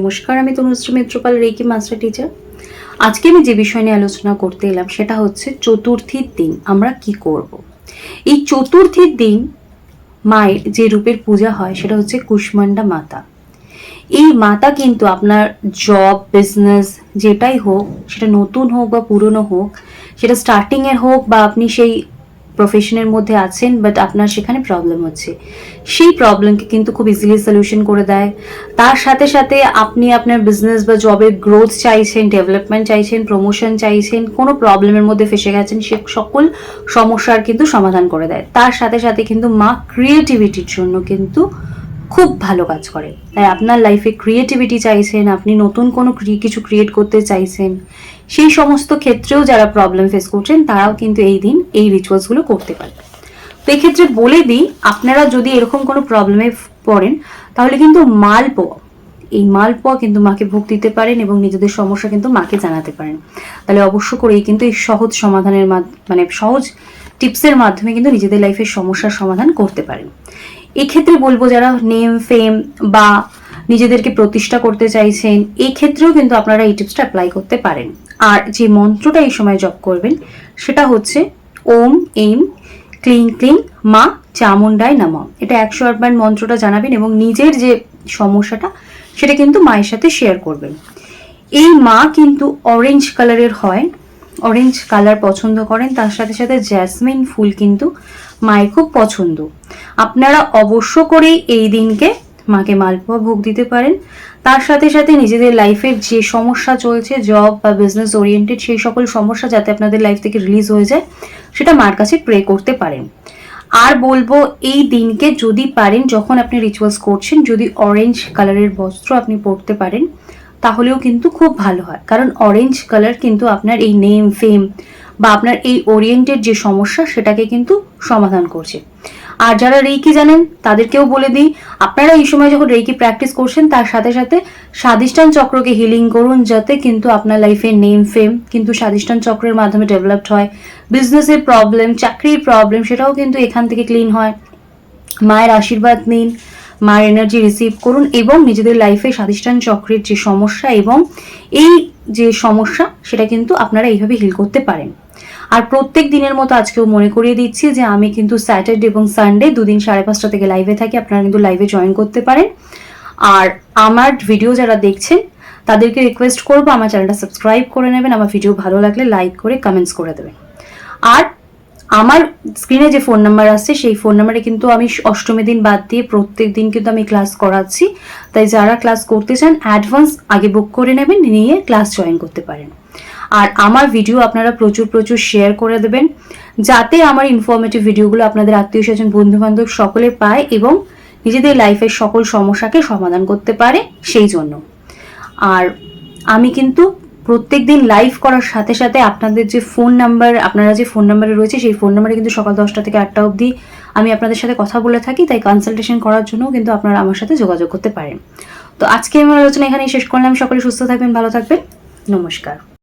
নমস্কার, আমি Tanushree Mitrapal Reiki master teacher আজকে আমি যে বিষয় নিয়ে আলোচনা করতে এলাম, সেটা হচ্ছে চতুর্থীর দিন, আমরা কি করব। এই চতুর্থীর দিন মায়ের যে রূপের পূজা হয়, সেটা হচ্ছে কুষ্মান্ডা মাতা এই মাতা কিন্তু আপনার জব বিজনেস যেটাই হোক, সেটা নতুন হোক বা পুরনো হোক, সেটা স্টার্টিংয়ের হোক বা আপনি সেই প্রফেশনের মধ্যে আছেন বাট আপনার সেখানে প্রবলেম হচ্ছে। সেই প্রবলেমকে কিন্তু খুব ইজিলি সলিউশন করে দেয়। তার সাথে সাথে আপনি আপনার বিজনেস বা জবের গ্রোথ চাইছেন ডেভেলপমেন্ট চাইছেন প্রমোশন চাইছেন, কোনো প্রবলেমের মধ্যে ফেসে গেছেন, সে সকল সমস্যার কিন্তু সমাধান করে দেয়। তার সাথে সাথে কিন্তু মা ক্রিয়েটিভিটির জন্য কিন্তু খুব ভালো কাজ করে। তাই আপনার লাইফে ক্রিয়েটিভিটি চাইছেন, আপনি নতুন কোনো কিছু ক্রিয়েট করতে চাইছেন, সেই সমস্ত ক্ষেত্রেও যারা প্রবলেম ফেস করছেন, তারাও কিন্তু এই দিন এই রিচুয়ালসগুলো করতে পারে তো এক্ষেত্রে বলে দিই, আপনারা যদি এরকম কোনো প্রবলেমে পড়েন, তাহলে কিন্তু মালপোয়া এই মালপোয়া কিন্তু মাকে ভোগ দিতে পারেন এবং নিজেদের সমস্যা কিন্তু মাকে জানাতে পারেন। তাহলে অবশ্য করেই কিন্তু এই সহজ সমাধানের মাধ- মানে সহজ টিপসের মাধ্যমে কিন্তু নিজেদের লাইফের সমস্যার সমাধান করতে পারেন। এক্ষেত্রে বলব যারা নেম ফেম বা নিজেদেরকে প্রতিষ্ঠা করতে চাইছেন, এক্ষেত্রেও কিন্তু আপনারা এই টিপসটা অ্যাপ্লাই করতে পারেন। আর যে মন্ত্রটা এই সময় জপ করবেন, সেটা হচ্ছে, ওম, এম, ক্লিং ক্লিং, মা চামুন্ডায় নাম। এটা একশো আটবার মন্ত্রটা জানাবেন এবং নিজের যে সমস্যাটা, সেটা কিন্তু মায়ের সাথে শেয়ার করবেন। এই মা কিন্তু অরেঞ্জ কালারের হয় অরেঞ্জ কালার পছন্দ করেন, তার সাথে সাথে জ্যাসমিন ফুল কিন্তু মায়ের খুব পছন্দ। আপনারা অবশ্য করেই এই দিনকে মাকে মালপোয়া ভোগ দিতে পারেন। তার সাথে সাথে নিজেদের লাইফের যে সমস্যা চলছে জব বা বিজনেস ওরিয়েন্টেড সেই সকল সমস্যা যাতে আপনাদের লাইফ থেকে রিলিজ হয়ে যায়, সেটা মার কাছে প্রে করতে পারেন। আর বলব, এই দিনকে যদি পারেন, যখন আপনি রিচুয়ালস করছেন, যদি অরেঞ্জ কালারের বস্ত্র আপনি পরতে পারেন, তাহলেও কিন্তু খুব ভালো হয়। কারণ অরেঞ্জ কালার কিন্তু আপনার এই নেম ফেম বা আপনার এই ওরিয়েন্টেড যে সমস্যা, সেটাকে কিন্তু সমাধান করছে। আর যারা রেইকি জানেন, তাদেরকেও বলে দিই, আপনারা এই সময় যখন রেইকি প্র্যাকটিস করছেন, তার সাথে সাথে স্বাদিষ্ঠান চক্রকে হিলিং করুন যাতে কিন্তু আপনার লাইফে নেম ফেম কিন্তু স্বাদিষ্ঠান চক্রের মাধ্যমে ডেভেলপড হয়। বিজনেসের প্রবলেম চাকরির প্রবলেম সেটাও কিন্তু এখান থেকে ক্লিন হয়। মায়ের আশীর্বাদ নিন, মায়ের এনার্জি রিসিভ করুন এবং নিজেদের লাইফে স্বাধিষ্ঠান চক্রের যে সমস্যা এবং এই যে সমস্যা, সেটা কিন্তু আপনারা এইভাবে হিল করতে পারেন। আর প্রত্যেক দিনের মতো আজকেও মনে করিয়ে দিচ্ছি যে আমি কিন্তু স্যাটারডে এবং সানডে দুদিন সাড়ে পাঁচটা থেকে লাইভে থাকি। আপনারা কিন্তু লাইভে জয়েন করতে পারেন। আর আমার ভিডিও যারা দেখছেন, তাদেরকে রিকোয়েস্ট করব, আমার চ্যানেলটা সাবস্ক্রাইব করে নেবেন, আমার ভিডিও ভালো লাগলে লাইক করে কমেন্টস করে দেবেন। আর আমার স্ক্রিনে যে ফোন নাম্বার আসছে সেই ফোন নাম্বারে কিন্তু আমি অষ্টমী দিন বাদ দিয়ে প্রত্যেক দিন কিন্তু আমি ক্লাস করাচ্ছি। তাই যারা ক্লাস করতে চান অ্যাডভান্স আগে বুক করে নেবেন, নিয়ে ক্লাস জয়েন করতে পারেন। আর আমার ভিডিও আপনারা প্রচুর প্রচুর শেয়ার করে দেবেন, যাতে আমার ইনফরমেটিভ ভিডিওগুলো আপনাদের আত্মীয় স্বজন বন্ধু বান্ধব সকলে পায় এবং নিজেদের লাইফের সকল সমস্যাকে সমাধান করতে পারে সেই জন্য। আর আমি কিন্তু প্রত্যেক দিন লাইভ করার সাথে সাথে আপনাদের যে ফোন নাম্বার আপনারা যে ফোন নাম্বারে রয়েছে, সেই ফোন নাম্বারে কিন্তু সকাল দশটা থেকে আটটা অবধি আমি আপনাদের সাথে কথা বলে থাকি, তাই কনসালটেশন করার জন্য কিন্তু আপনারা আমার সাথে যোগাযোগ করতে পারেন। তো আজকে আমার আলোচনা এখানেই শেষ করলাম, সকলে সুস্থ থাকবেন, ভালো থাকবেন, নমস্কার।